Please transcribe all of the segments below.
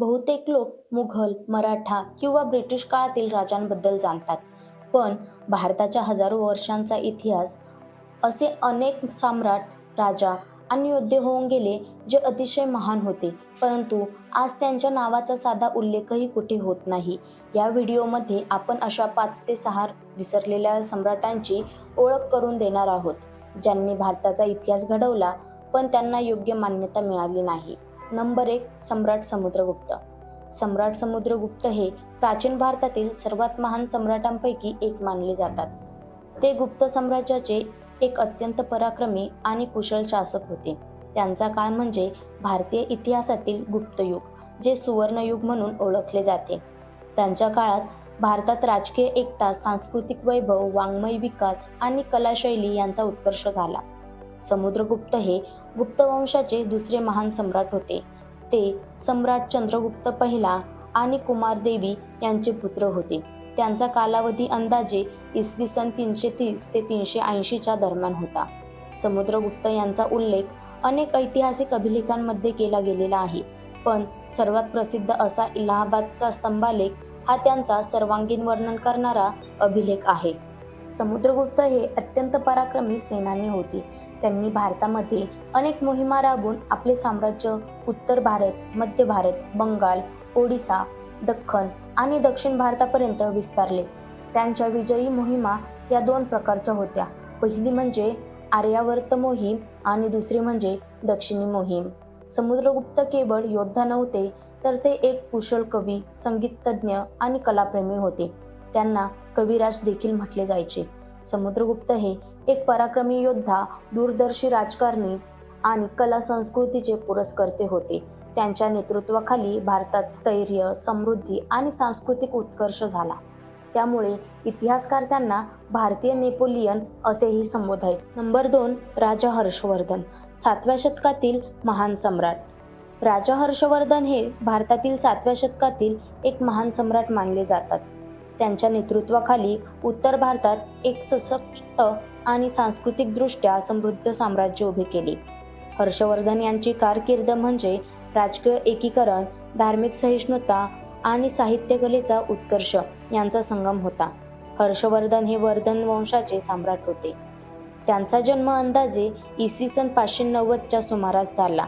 बहुतेक लोक मुघल मराठा किंवा ब्रिटिश काळातील राजांबद्दल जाणतात. पण भारताच्या हजारो वर्षांचा इतिहास असे अनेक सम्राट राजा आणि योद्धे होऊन गेले जे अतिशय महान होते. परंतु आज त्यांच्या नावाचा साधा उल्लेखही कुठे होत नाही. या व्हिडिओमध्ये आपण अशा पाच ते सहा विसरलेल्या सम्राटांची ओळख करून देणार आहोत ज्यांनी भारताचा इतिहास घडवला पण त्यांना योग्य मान्यता मिळाली नाही. नंबर एक सम्राट समुद्रगुप्त. सम्राट समुद्रगुप्त हे प्राचीन भारतातील सर्वात महान सम्राटांपैकी एक मानले जातात. ते गुप्त साम्राज्याचे एक अत्यंत पराक्रमी आणि कुशल शासक होते. त्यांचा काळ म्हणजे भारतीय इतिहासातील गुप्तयुग जे सुवर्णयुग म्हणून ओळखले जाते. त्यांच्या काळात भारतात राजकीय एकता सांस्कृतिक वैभव वाङ्मय विकास आणि कलाशैली यांचा उत्कर्ष झाला. समुद्रगुप्त हे गुप्त वंशाचे दुसरे महान सम्राट होते. ते सम्राट चंद्रगुप्त पहिला आणि कुमारदेवी यांचे पुत्र होते. त्यांचा कालावधी अंदाजे इसवी सन तीनशे तीस ते तीनशे ऐंशीच्या दरम्यान होता. समुद्रगुप्त यांचा उल्लेख अनेक ऐतिहासिक अभिलेखांमध्ये केला गेलेला आहे. पण सर्वात प्रसिद्ध असा इलाहाबादचा स्तंभालेख हा त्यांचा सर्वांगीण वर्णन करणारा अभिलेख आहे. समुद्रगुप्त हे अत्यंत पराक्रमी सेनानी होते. त्यांनी भारतामध्ये अनेक मोहिमा राबवून आपले साम्राज्य उत्तर भारत मध्य भारत बंगाल ओडिसा दख्खन आणि दक्षिण भारतापर्यंत विस्तारले. त्यांच्या विजयी मोहिमा या दोन प्रकारच्या होत्या. पहिली म्हणजे आर्यावर्त मोहीम आणि दुसरी म्हणजे दक्षिणी मोहीम. समुद्रगुप्त केवळ योद्धा नव्हते तर ते एक कुशल कवी संगीततज्ञ आणि कलाप्रेमी होते. त्यांना कविराज देखील म्हटले जायचे. समुद्रगुप्त हे एक पराक्रमी योद्धा दूरदर्शी राजकारणी आणि कला संस्कृतीचे पुरस्कर्ते होते. त्यांच्या नेतृत्वाखाली भारतात स्थैर्य समृद्धी आणि सांस्कृतिक उत्कर्ष झाला. त्यामुळे इतिहासकार त्यांना भारतीय नेपोलियन असेही संबोधायचे. नंबर दोन राजा हर्षवर्धन सातव्या शतकातील महान सम्राट. राजा हर्षवर्धन हे भारतातील सातव्या शतकातील एक महान सम्राट मानले जातात. त्यांच्या नेतृत्वाखाली उत्तर भारतात एक सशक्त आणि सांस्कृतिकदृष्ट्या समृद्ध साम्राज्य उभे केले. हर्षवर्धन यांची कारकीर्द म्हणजे राजकीय एकीकरण धार्मिक सहिष्णुता आणि साहित्यकलेचा उत्कर्ष यांचा संगम होता. हर्षवर्धन हे वर्धन वंशाचे सम्राट होते. त्यांचा जन्म अंदाजे इसवी सन पाचशे नव्वदच्या सुमारास झाला.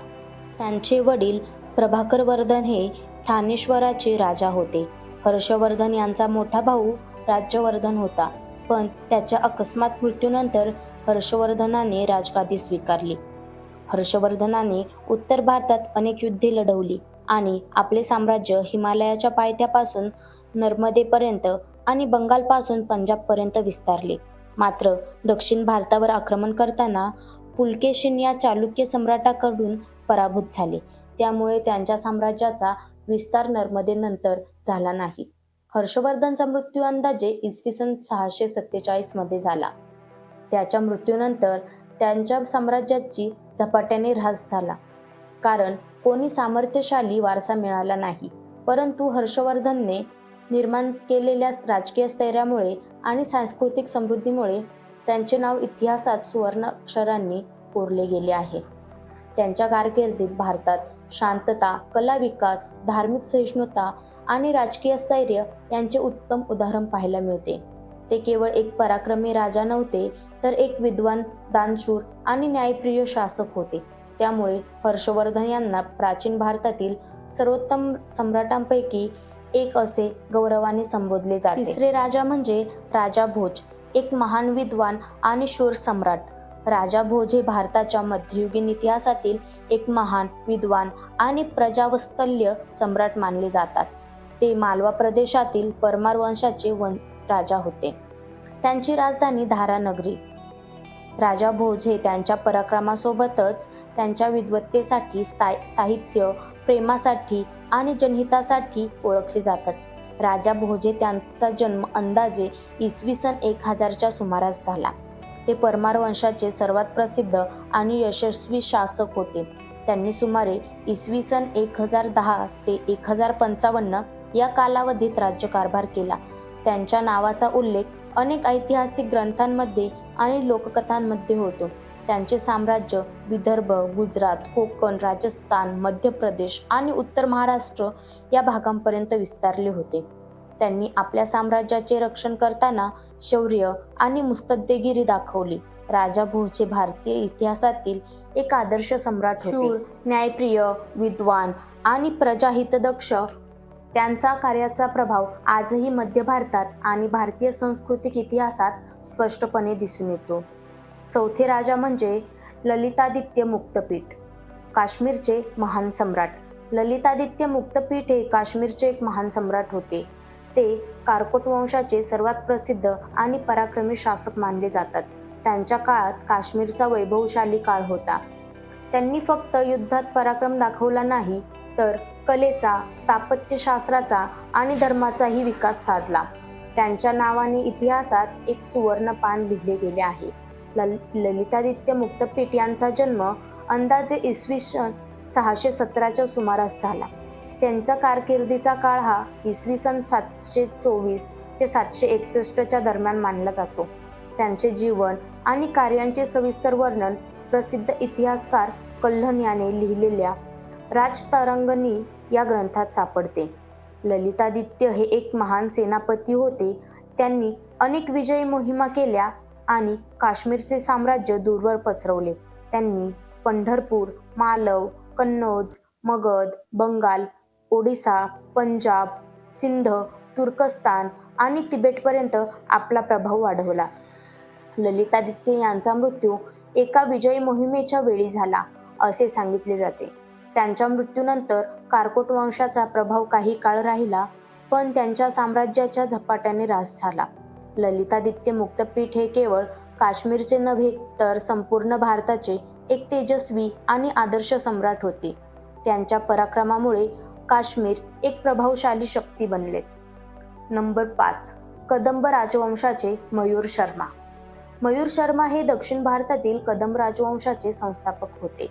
त्यांचे वडील प्रभाकर वर्धन हे थानेश्वराचे राजा होते. हर्षवर्धन यांचा मोठा भाऊ राज्यवर्धन होता. पण त्याच्या अकस्मात मृत्यूनंतर हर्षवर्धनाने राजगादी स्वीकारली. हर्षवर्धनाने उत्तर भारतात अनेक युद्धे लढवली आणि आपले साम्राज्य हिमालयाच्या पायथ्यापासून नर्मदेपर्यंत आणि बंगालपासून पंजाबपर्यंत विस्तारले. मात्र दक्षिण भारतावर आक्रमण करताना पुलकेशिन या चालुक्य सम्राटाकडून पराभूत झाले. त्यामुळे त्यांच्या साम्राज्याचा विस्तार नर्मदेनंतर झाला नाही. हर्षवर्धनचा मृत्यू अंदाजे इसवी सन सहाशे सत्तेचाळीसमध्ये झाला. त्याच्या मृत्यूनंतर त्यांच्या साम्राज्याची झपाट्याने ऱ्हास झाला. कारण कोणी सामर्थ्यशाली वारसा मिळाला नाही. परंतु हर्षवर्धनने निर्माण केलेल्या राजकीय स्थैर्यामुळे आणि सांस्कृतिक समृद्धीमुळे त्यांचे नाव इतिहासात सुवर्ण अक्षरांनी कोरले गेले आहे. त्यांच्या कारकिर्दीत भारतात शांतता कला विकास धार्मिक सहिष्णुता आणि राजकीय स्थैर्य यांचे उत्तम उदाहरण पाहायला मिळते. ते केवळ एक पराक्रमी राजा नव्हते तर एक विद्वान दानशूर आणि न्यायप्रिय शासक होते. त्यामुळे हर्षवर्धन यांना प्राचीन भारतातील सर्वोत्तम सम्राटांपैकी एक असे गौरवाने संबोधले जाते. तिसरे राजा म्हणजे राजा भोज एक महान विद्वान आणि शूर सम्राट. राजा भोज हे भारताच्या मध्ययुगीन इतिहासातील एक महान विद्वान आणि प्रजावत्सल्य सम्राट मानले जातात. ते मालवा प्रदेशातील परमार वंशाचे वन राजा होते. त्यांची राजधानी धारानगरी राजा भोज हे त्यांच्या पराक्रमासोबतच त्यांच्या विद्वत्तेसाठी स्थाय- साहित्य प्रेमासाठी आणि जनहितासाठी ओळखले जातात. राजा भोजे त्यांचा जन्म अंदाजे इसवी सन एक हजारच्या सुमारास झाला. ते परमार वंशाचे सर्वात प्रसिद्ध आणि यशस्वी शासक होते. त्यांनी सुमारे इसवी सन एक हजार दहा ते एक हजार पंचावन्न या कालावधीत राज्यकारभार केला. त्यांच्या नावाचा उल्लेख अनेक ऐतिहासिक ग्रंथांमध्ये आणि लोककथांमध्ये होतो. त्यांचे साम्राज्य विदर्भ गुजरात कोकण राजस्थान मध्य प्रदेश आणि उत्तर महाराष्ट्र या भागांपर्यंत विस्तारले होते. त्यांनी आपल्या साम्राज्याचे रक्षण करताना शौर्य आणि मुस्तद्देगिरी दाखवली. राजा भोचे भारतीय इतिहासातील एक आदर्श सम्राट शूर, न्यायप्रिय विद्वान आणि प्रजाहितदक्ष. त्यांचा कार्याचा प्रभाव आजही मध्य भारतात आणि भारतीय सांस्कृतिक इतिहासात स्पष्टपणे दिसून येतो. चौथे राजा म्हणजे ललितादित्य मुक्तपीठ काश्मीरचे महान सम्राट. ललितादित्य मुक्तपीठ हे काश्मीरचे एक महान सम्राट होते. ते कारकोट वंशाचे सर्वात प्रसिद्ध आणि पराक्रमी शासक मानले जातात. त्यांच्या काळात काश्मीरचा वैभवशाली काळ होता. त्यांनी फक्त युद्धात पराक्रम दाखवला नाही तर कलेचा स्थापत्यशास्त्राचा आणि धर्माचाही विकास साधला. त्यांच्या नावाने इतिहासात एक सुवर्ण पान लिहिले गेले आहे. लल ललितादित्य मुक्तपीठ यांचा जन्म अंदाजे इसवी सन सहाशे सतराच्या सुमारास झाला. त्यांचा कारकिर्दीचा काळ हा इसवी सन सातशे चोवीस ते सातशे एकसष्टच्या दरम्यान मानला जातो. त्यांचे जीवन आणि कार्यांचे सविस्तर वर्णन प्रसिद्ध इतिहासकार कल्हण याने लिहिलेल्या राजतरंगणी या ग्रंथात सापडते. ललितादित्य हे एक महान सेनापती होते. त्यांनी अनेक विजयी मोहिमा केल्या आणि काश्मीरचे साम्राज्य दूरवर पसरवले. त्यांनी पंढरपूर मालव कन्नौज मगध बंगाल ओडिसा पंजाब सिंध तुर्कस्तान आणि तिबेटपर्यंत आपला प्रभाव वाढवला. ललितादित्य यांचा मृत्यू एका विजयी मोहिमेच्या वेळी झाला असे सांगितले जाते. त्यांच्या मृत्यूनंतर कारकोट वंशाचा प्रभाव काही काळ राहिला पण त्यांच्या साम्राज्याच्या झपाट्याने ऱ्हास झाला. ललितादित्य मुक्तपीठ हे केवळ काश्मीरचे नव्हे तर संपूर्ण भारताचे एक तेजस्वी आणि आदर्श सम्राट होते. त्यांच्या पराक्रमामुळे काश्मीर एक प्रभावशाली शक्ती बनले. नंबर पाच कदंब राजवंशाचे मयूर शर्मा. मयूर शर्मा हे दक्षिण भारतातील कदंब राजवंशाचे संस्थापक होते.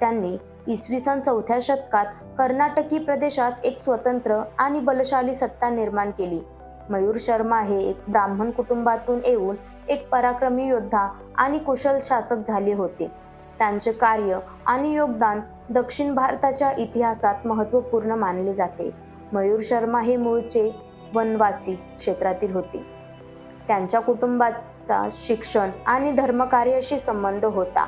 त्यांनी इसवी सन चौथ्या शतकात कर्नाटकी प्रदेशात एक स्वतंत्र आणि बलशाली सत्ता निर्माण केली. मयूर शर्मा हे एक ब्राह्मण कुटुंबातून येऊन एक पराक्रमी योद्धा आणि कुशल शासक झाले होते. त्यांचे कार्य आणि योगदान दक्षिण भारताच्या इतिहासात महत्त्वपूर्ण मानले जाते. मयूर शर्मा हे मूळचे वनवासी क्षेत्रातील होते. त्यांच्या कुटुंबाचा शिक्षण आणि धर्मकार्याशी संबंध होता.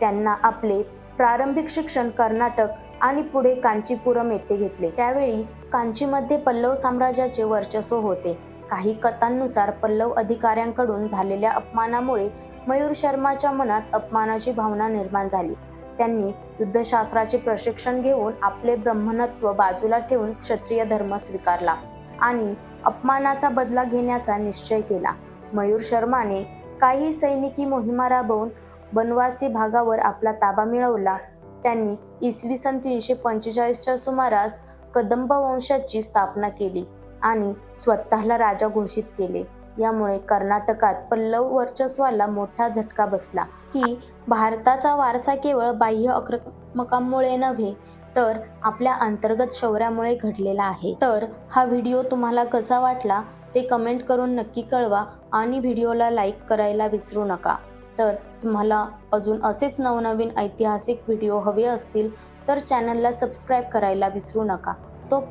त्यांना आपले प्रारंभिक शिक्षण कर्नाटक आणि पुढे कांचीपुरम येथे घेतले. त्यावेळी कांचीमध्ये पल्लव साम्राज्याचे वर्चस्व होते. काही कथांनुसार पल्लव अधिकाऱ्यांकडून झालेल्या अपमानामुळे मयूर शर्माच्या मनात अपमानाची भावना निर्माण झाली. त्यांनी युद्धशास्त्राचे प्रशिक्षण घेऊन आपले ब्रह्मणत्व बाजूला ठेवून क्षत्रिय धर्म स्वीकारला आणि अपमानाचा बदला घेण्याचा निश्चय केला. मयूर शर्माने काही सैनिकी मोहिमा राबवून बनवासी भागावर आपला ताबा मिळवला. त्यांनी इसवी सन तीनशे पंचेचाळीसच्या सुमारास कदंब वंशाची स्थापना केली आणि स्वतःला राजा घोषित केले. यामुळे कर्नाटकात पल्लव वर्चस्वाला मोठा झटका बसला. की भारताचा वारसा केवळ बाह्य आक्रमकांमुळे नव्हे तर आपल्या अंतर्गत शौर्यामुळे घडलेला आहे. तर हा व्हिडिओ तुम्हाला कसा वाटला ते कमेंट करून नक्की कळवा आणि व्हिडिओला लाईक करायला विसरू नका. तर तुम्हाला अजून असेच नवनवीन ऐतिहासिक व्हिडिओ हवे असतील तर चॅनलला सबस्क्राईब करायला विसरू नका.